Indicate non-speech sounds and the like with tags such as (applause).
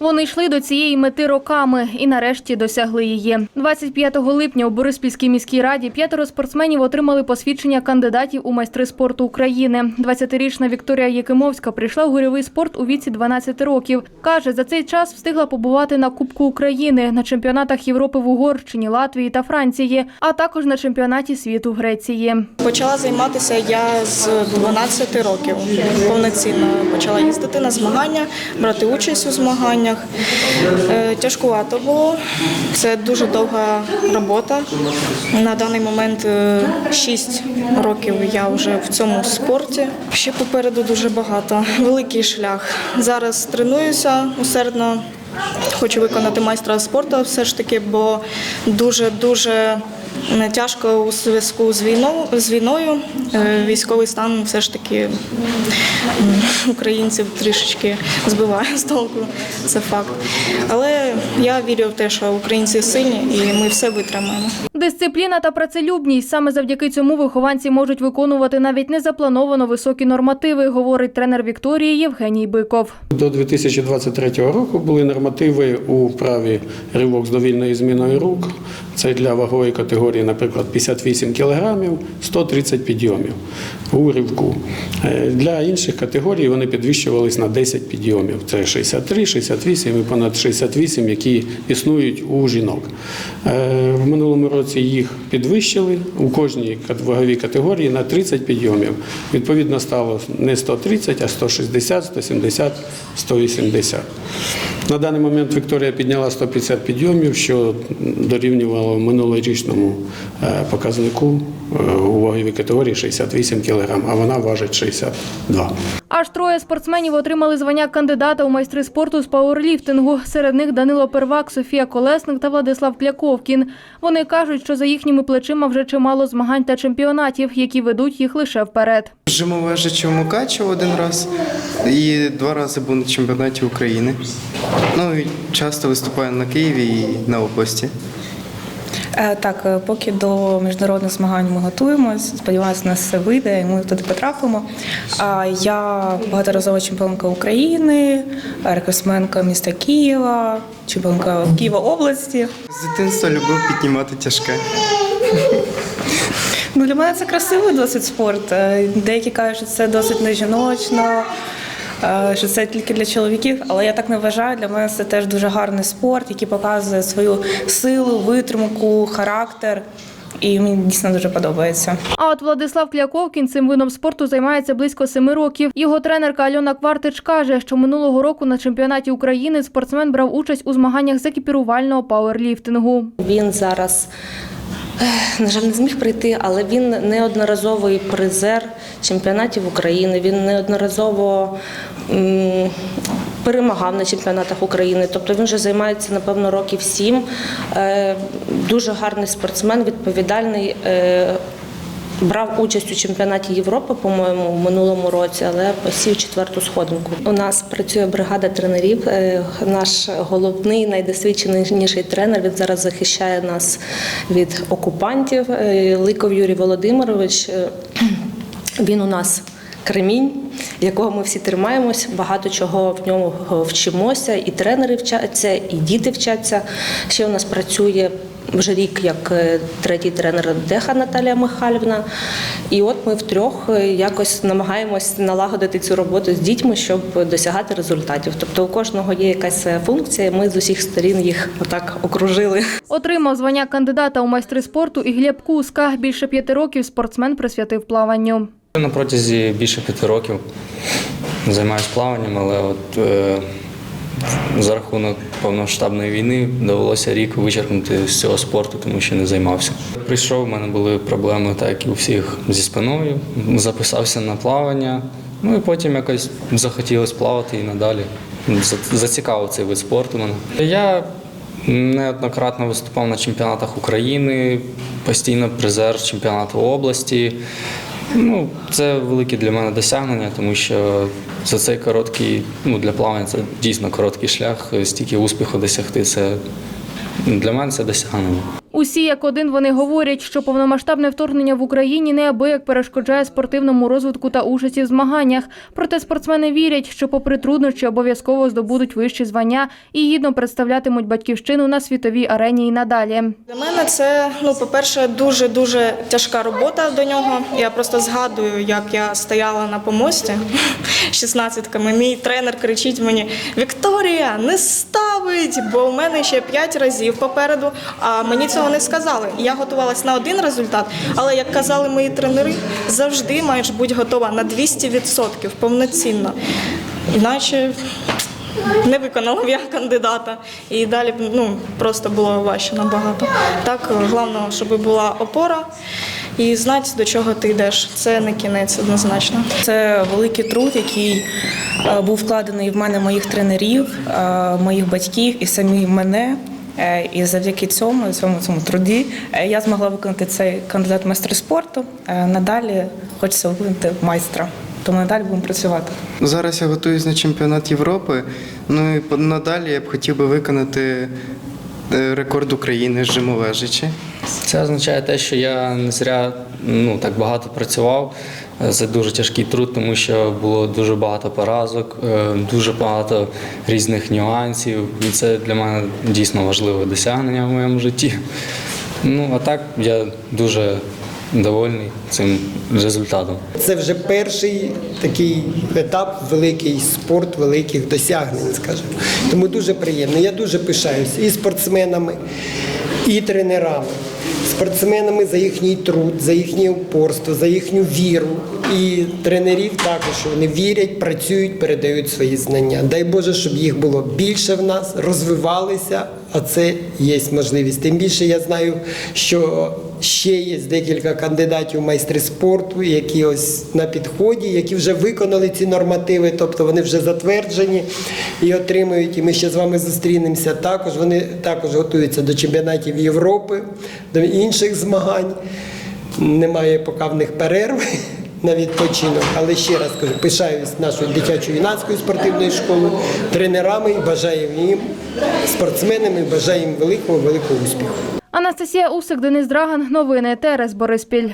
Вони йшли до цієї мети роками і нарешті досягли її. 25 липня у Бориспільській міській раді п'ятеро спортсменів отримали посвідчення кандидатів у майстри спорту України. 20-річна Вікторія Якимовська прийшла в гольовий спорт у віці 12 років. Каже, за цей час встигла побувати на Кубку України, на чемпіонатах Європи в Угорщині, Латвії та Франції, а також на чемпіонаті світу Греції. Почала займатися я з 12 років. Повноцінно почала їздити на змагання, брати участь у змаганнях. Е, Тяжкувато було. Це дуже довга робота. На даний момент 6 років я вже в цьому спорті. Ще попереду дуже багато. Великий шлях. Зараз тренуюся усердно. Хочу виконати майстра спорту все ж таки, бо дуже дуже тяжко у зв'язку з війною з війною. Е, Військовий стан все ж таки українців трішечки збиває з толку. Це факт. Але я вірю в те, що українці сильні і ми все витримаємо. Дисципліна та працелюбність саме завдяки цьому вихованці можуть виконувати навіть незаплановано високі нормативи, говорить тренер Вікторії Євгеній Биков. До 2023 року були нормативи у вправі ривок з довільною зміною рук. Це для вагової категорії, наприклад, 58 кілограмів, 130 підйомів у ривку. Е, Для інших категорій вони підвищувались на 10 підйомів. Це 63, 68 і понад 68, які існують у жінок. Е, В минулому році їх підвищили у кожній ваговій категорії на 30 підйомів. Відповідно, стало не 130, а 160, 170, 180. На даний момент Вікторія підняла 150 підйомів, що дорівнювало минулорічному е, показнику у ваговій категорії 68 кг, а вона важить 62. Аж троє спортсменів отримали звання кандидата у майстри спорту з пауерліфтингу. Серед них Данило Первак, Софія Колесник та Владислав Кляковкін. Вони кажуть, що за їхніми плечима вже чимало змагань та чемпіонатів, які ведуть їх лише вперед. Жимо лежачи в Мукачево один раз і два рази був на чемпіонаті України. Ну і часто виступаю на Києві і на області. Е, Так, е, поки до міжнародних змагань ми готуємось. Сподіваюся, у нас все вийде, і ми туди потрапимо. Я багаторазова чемпіонка України, рекордсменка міста Києва, чемпіонка Києва області. З дитинства любив піднімати тяжке. Ну для мене це красивий досить спорт. Е, Деякі кажуть, що це досить не жіночно. е, Що це тільки для чоловіків, але я так не вважаю. Для мене це теж дуже гарний спорт, який показує свою силу, витримку, характер. І мені дійсно дуже подобається. А от Владислав Кляковкін цим видом спорту займається близько семи років. Його тренерка Альона Квартич каже, що минулого року на чемпіонаті України спортсмен брав участь у змаганнях з екіпірувального пауерліфтингу. Він зараз, на жаль, не зміг прийти, але він неодноразовий призер чемпіонатів України. Він неодноразово перемагав на чемпіонатах України. Тобто він вже займається, напевно, років сім. Е, Дуже гарний спортсмен, відповідальний. Брав участь у чемпіонаті Європи, по-моєму, в минулому році, але посів четверту сходинку. У нас працює бригада тренерів. Е, Наш головний найдосвідченіший тренер. Він зараз захищає нас від окупантів. Е, Ликов Юрій Володимирович. е, Він у нас кремінь, якого ми всі тримаємось. Багато чого в ньому вчимося, і тренери вчаться, і діти вчаться. Ще у нас працює вже рік як е, третій тренер Деха Наталія Михайлівна. І от ми втрьох е, якось намагаємось налагодити цю роботу з дітьми, щоб досягати результатів. Тобто у кожного є якась е, функція, ми з усіх сторін їх отак окружили. Отримав звання кандидата у майстри спорту і Глеб Куска. Більше п'яти років спортсмен присвятив плаванню. На протязі більше п'яти років займаюся плаванням, але от е, за рахунок повномасштабної війни довелося рік вичерпнути з цього спорту, тому що не займався. Прийшов, у мене були проблеми, так як і у всіх зі спиною. Записався на плавання, ну і потім якось захотілося плавати і надалі. Зацікавив цей вид спорту мене. Я неоднократно виступав на чемпіонатах України, постійно призер чемпіонату області. Ну, це велике для мене досягнення, тому що за цей короткий, ну для плавання це дійсно короткий шлях, стільки успіху досягти. Це для мене це досягнення. Усі як один вони говорять, що повномасштабне вторгнення в Україні неабияк перешкоджає спортивному розвитку та участі в змаганнях. Проте спортсмени вірять, що попри труднощі обов'язково здобудуть вищі звання і гідно представлятимуть батьківщину на світовій арені і надалі. Для мене це, ну, по-перше, дуже дуже тяжка робота до нього. Я просто згадую, як я стояла на помості (laughs) 16-ками. Мій тренер кричить мені: Вікторія, не ставить! Бо у мене ще 5 разів попереду. А мені цього не сказали. Я готувалась на один результат, але як казали мої тренери, завжди маєш бути готова на 200% повноцінно. Іначе не виконала я кандидата. І далі ну, просто було важче набагато. Так, головне, щоб була опора і знати, до чого ти йдеш. Це не кінець однозначно. Це великий труд, який е, був вкладений в мене моїх тренерів, е, моїх батьків і самі мене. Е, І завдяки цьому, цьому цьому труді, я змогла виконати цей кандидат в майстри спорту. Надалі хочеться виконати майстра, тому надалі будемо працювати. Зараз я готуюсь на чемпіонат Європи. Ну і надалі я б хотів би виконати рекорд України жимолежачі. Це означає те, що я не зря ну, так багато працював. Е, Це дуже тяжкий труд, тому що було дуже багато поразок, е, дуже багато різних нюансів. І це для мене дійсно важливе досягнення в моєму житті. Ну, а так я дуже довольний цим результатом. Це вже перший такий етап великий спорт, великих досягнень, скажімо. Тому дуже приємно. Я дуже пишаюся і спортсменами, і тренерами. Спортсменами за їхній труд, за їхнє упорство, за їхню віру. І тренерів також вони вірять, працюють, передають свої знання. Дай Боже, щоб їх було більше в нас, розвивалися, а це є можливість. Тим більше я знаю, що ще є декілька кандидатів в майстри спорту, які ось на підході, які вже виконали ці нормативи, тобто вони вже затверджені і отримують. І ми ще з вами зустрінемося. Також вони також готуються до чемпіонатів Європи, до інших змагань. Немає поки в них перерви. (laughs) На відпочинок, але ще раз кажу, пишаюсь нашою дитячою юнацькою спортивною школою, тренерами і їм спортсменами, бажаю їм великого великого успіху. Анастасія Усик, Денис Драган. Новини ТРС Бориспіль.